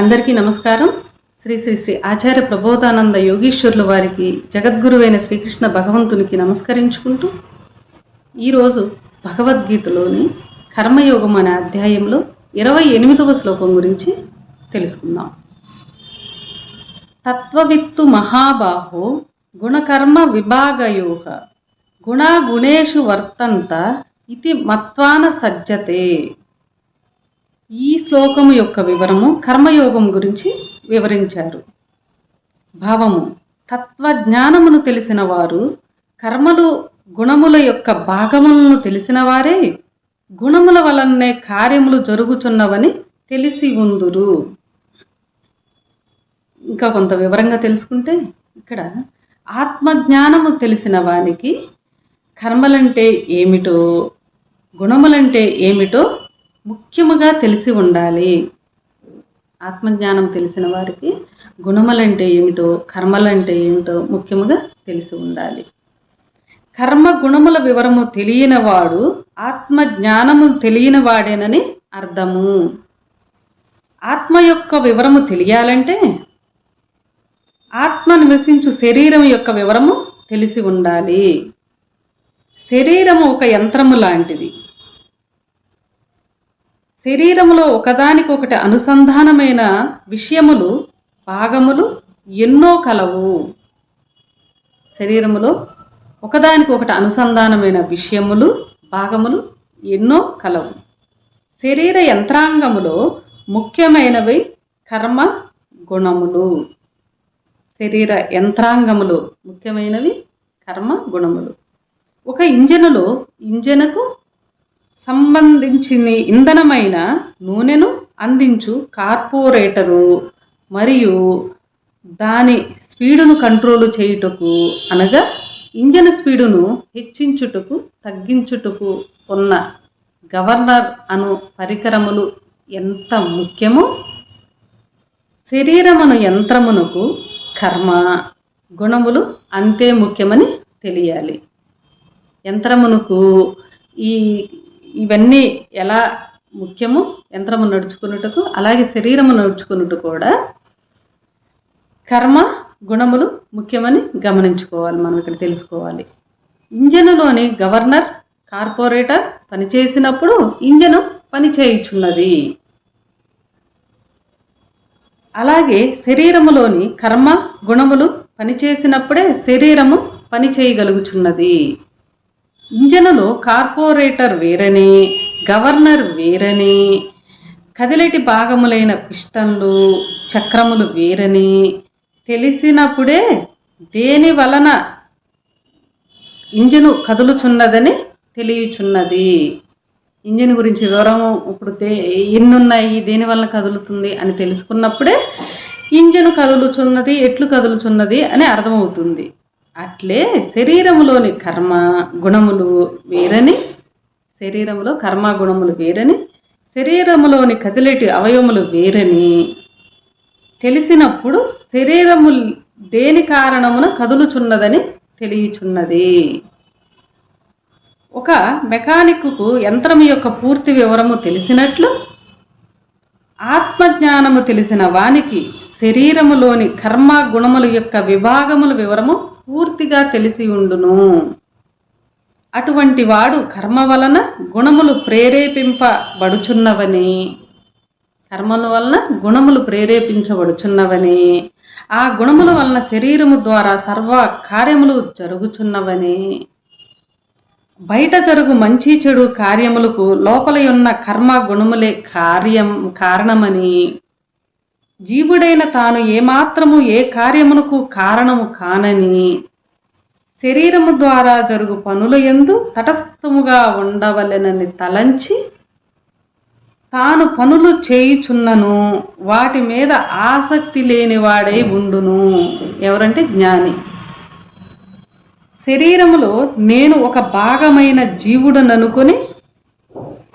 అందరికీ నమస్కారం. శ్రీ శ్రీ శ్రీ ఆచార్య ప్రబోధానంద యోగీశ్వరుల వారికి జగద్గురువైన శ్రీకృష్ణ భగవంతునికి నమస్కరించుకుంటూ ఈరోజు భగవద్గీతలోని కర్మయోగం అనే అధ్యాయంలో ఇరవై ఎనిమిదవ శ్లోకం గురించి తెలుసుకుందాం. తత్వవిత్తు మహాబాహో గుణకర్మ విభాగయోహ గుణాగుణేషు వర్తంత ఇది మత్వాన సజ్జతే. ఈ శ్లోకము యొక్క వివరము కర్మయోగం గురించి వివరించారు. భావము తత్వజ్ఞానమును తెలిసిన వారు కర్మలు గుణముల యొక్క భాగములను తెలిసిన వారే గుణముల వలనే కార్యములు జరుగుచున్నవని తెలిసి ఉందురు. ఇంకా కొంత వివరంగా తెలుసుకుంటే ఇక్కడ ఆత్మజ్ఞానము తెలిసిన వానికి కర్మలంటే ఏమిటో గుణములంటే ఏమిటో ముఖ్యముగా తెలిసి ఉండాలి. ఆత్మజ్ఞానం తెలిసిన వారికి గుణములంటే ఏమిటో కర్మలంటే ఏమిటో ముఖ్యముగా తెలిసి ఉండాలి. కర్మ గుణముల వివరము తెలియని వాడు ఆత్మజ్ఞానము తెలియని వాడేనని అర్థము. ఆత్మ యొక్క వివరము తెలియాలంటే ఆత్మ నివసించు శరీరం యొక్క వివరము తెలిసి ఉండాలి. శరీరము ఒక యంత్రము లాంటిది. శరీరములో ఒకదానికొకటి అనుసంధానమైన విషయములు భాగములు ఎన్నో కలవు. శరీరములో ఒకదానికొకటి అనుసంధానమైన విషయములు భాగములు ఎన్నో కలవు. శరీర యంత్రాంగములో ముఖ్యమైనవి కర్మ గుణములు. శరీర యంత్రాంగములు ముఖ్యమైనవి కర్మ గుణములు. ఒక ఇంజనులో ఇంజనకు సంబంధించిన ఇంధనమైన నూనెను అందించు కార్పొరేటరు మరియు దాని స్పీడును కంట్రోల్ చేయుటకు అనగా ఇంజన్ స్పీడును హెచ్చించుటకు తగ్గించుటకు ఉన్న గవర్నర్ అను పరికరములు ఎంత ముఖ్యమో శరీరమును యంత్రమునకు కర్మ గుణములు అంతే ముఖ్యమని తెలియాలి. యంత్రమునకు ఈ ఇవన్నీ ఎలా ముఖ్యము? యంత్రము నడుచుకున్నట్టుకు అలాగే శరీరము నడుచుకున్నట్టు కూడా కర్మ గుణములు ముఖ్యమని గమనించుకోవాలి మనం ఇక్కడ తెలుసుకోవాలి. ఇంజనులోని గవర్నర్ కార్పొరేటర్ పనిచేసినప్పుడు ఇంజను పనిచేయుచున్నది అలాగే శరీరములోని కర్మ గుణములు పనిచేసినప్పుడే శరీరము పని చేయగలుగుచున్నది. ఇంజనులో కార్పొరేటర్ వేరని గవర్నర్ వేరని కదిలేటి భాగములైన పిష్టన్లు చక్రములు వేరని. తెలిసినప్పుడే దేని వలన ఇంజను కదులుచున్నదని తెలియచున్నది. ఇంజిన్ గురించి వివరము ఇప్పుడు దే ఎన్నున్నాయి దేని వలన కదులుతుంది అని తెలుసుకున్నప్పుడే ఇంజను కదులుచున్నది ఎట్లు కదులుచున్నది అని అర్థమవుతుంది. అట్లే శరీరములోని కర్మ గుణములు వేరని శరీరంలో కర్మ గుణములు వేరని శరీరములోని కదిలేటి అవయములు వేరని తెలిసినప్పుడు శరీరము దేని కారణమున కదులుచున్నదని తెలియచున్నది. ఒక మెకానిక్కు యంత్రం యొక్క పూర్తి వివరము తెలిసినట్లు ఆత్మజ్ఞానము తెలిసిన వానికి శరీరములోని కర్మ గుణముల యొక్క విభాగముల వివరము పూర్తిగా తెలిసి ఉండును. అటువంటి వాడు కర్మ వలన గుణములు ప్రేరేపింపబడుచున్నవని. కర్మల వలన గుణములు ప్రేరేపించబడుచున్నవని. ఆ గుణముల వలన శరీరము ద్వారా సర్వ కార్యములు జరుగుచున్నవని. బయట జరుగు మంచి చెడు కార్యములకు లోపల ఉన్న కర్మ గుణములే కార్యం కారణమని. జీవుడైన తాను ఏమాత్రము ఏ కార్యమునకు కారణము కానని శరీరము ద్వారా జరుగు పనుల ఎందు తటస్థముగా ఉండవలెనని తలంచి తాను పనులు చేయుచున్నను వాటి మీద ఆసక్తి లేనివాడై ఉండును. ఎవరంటే జ్ఞాని. శరీరములో నేను ఒక భాగమైన జీవుడననుకొని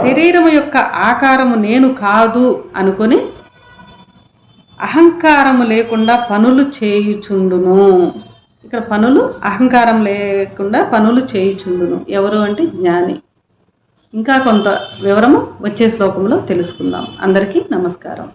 శరీరము యొక్క ఆకారము నేను కాదు అనుకొని అహంకారము లేకుండా పనులు చేయుచుండును. ఇక్కడ పనులు అహంకారం లేకుండా పనులు చేయుచుండును. ఎవరు అంటే జ్ఞాని. ఇంకా కొంత వివరము వచ్చే శ్లోకంలో తెలుసుకుందాం. అందరికీ నమస్కారం.